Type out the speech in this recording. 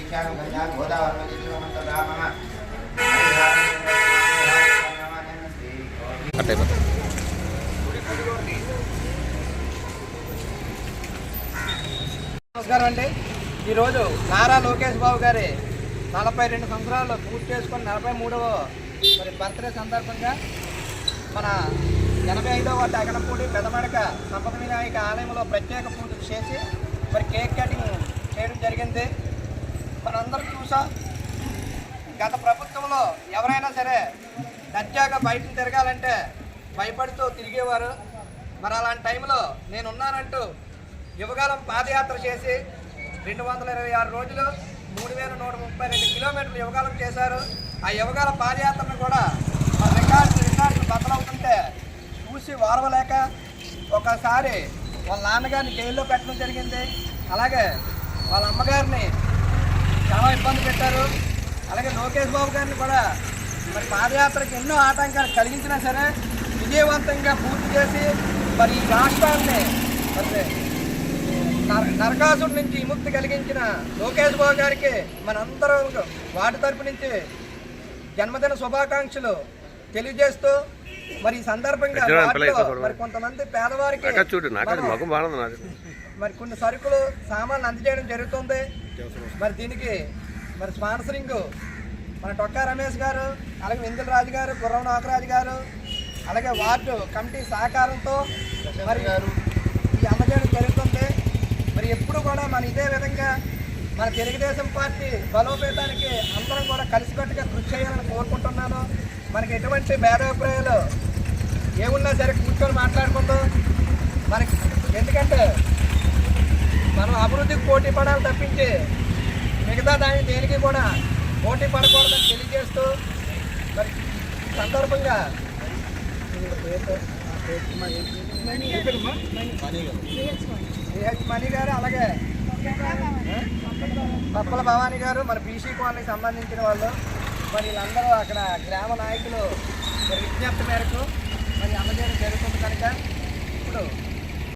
దీక్షాను గంగా గోదావరి నమస్కారం అండి. ఈరోజు నారా లోకేష్ బాబు గారి నలభై రెండు సంవత్సరాలు పూర్తి చేసుకుని నలభై మూడవ మరి బర్త్డే సందర్భంగా మన ఎనభై ఐదవ వాటి అగనపూడి పెదమడక సంపద వినాయక ఆలయంలో ప్రత్యేక పూజలు చేసి మరి కేక్ కటింగ్ చేయడం జరిగింది. మనందరం చూసా. గత ప్రభుత్వంలో ఎవరైనా సరే దర్జాగా బయటకు తిరగాలంటే భయపడుతూ తిరిగేవారు. మరి అలాంటి టైంలో నేనున్నానంటూ యువగాలం పాదయాత్ర చేసి రెండు వందల ఇరవై ఆరు రోజులు మూడు వేల నూట ముప్పై రెండు కిలోమీటర్లు యువగాలం చేశారు. ఆ యువగాల పాదయాత్రను కూడా మన రికార్డు రికార్డులు బద్దలవుతుంటే చూసి వారవలేక ఒకసారి వాళ్ళ నాన్నగారిని జైల్లో పెట్టడం జరిగింది. అలాగే వాళ్ళ అమ్మగారిని చాలా ఇబ్బంది పెట్టారు అలాగే లోకేష్ బాబు గారిని కూడా మరి పాదయాత్రకు ఎన్నో ఆటంకాలు కలిగించినా సరే విజయవంతంగా పూర్తి చేసి మరి ఈ రాష్ట్రాన్ని మరి నరకాసుడి నుంచి విముక్తి కలిగించిన లోకేష్ బాబు గారికి మనందరం వాటి తరపు నుంచి జన్మదిన శుభాకాంక్షలు తెలియజేస్తూ మరి ఈ సందర్భంగా. మరి కొంతమంది పేదవారికి మరి కొన్ని సరుకులు సామాన్లు అందజేయడం జరుగుతుంది మరి దీనికి మరి స్పాన్సరింగ్ మన టొక్కా రమేష్ గారు అలాగే వెందుల రాజు గారు గుర్రం నాగరాజు గారు అలాగే వార్డు కమిటీ సహకారంతో మరి ఈ అందజేయడం జరుగుతుంది. మరి ఎప్పుడు కూడా మన ఇదే విధంగా మన తెలుగుదేశం పార్టీ బలోపేతానికి అందరం కూడా కలిసికట్టుగా కృషి చేయాలని కోరుకుంటున్నాను. మనకి ఎటువంటి భేదాభిప్రాయాలు ఏమున్నా సరే కూర్చొని మాట్లాడుకుందాం. మనకి ఎందుకంటే అభివృద్ధికి పోటీ పడాలి తప్పించి మిగతా దాని దేనికి కూడా పోటీ పడకూడదని తెలియజేస్తూ మరి సందర్భంగా సిహెచ్ మణి గారు అలాగే పప్పల భవానీ గారు మరి బీసీ కాలనీకి సంబంధించిన వాళ్ళు మరి వీళ్ళందరూ అక్కడ గ్రామ నాయకులు మరి విజ్ఞప్తి మేరకు మరి అందజేయడం జరుగుతుంది కనుక ఇప్పుడు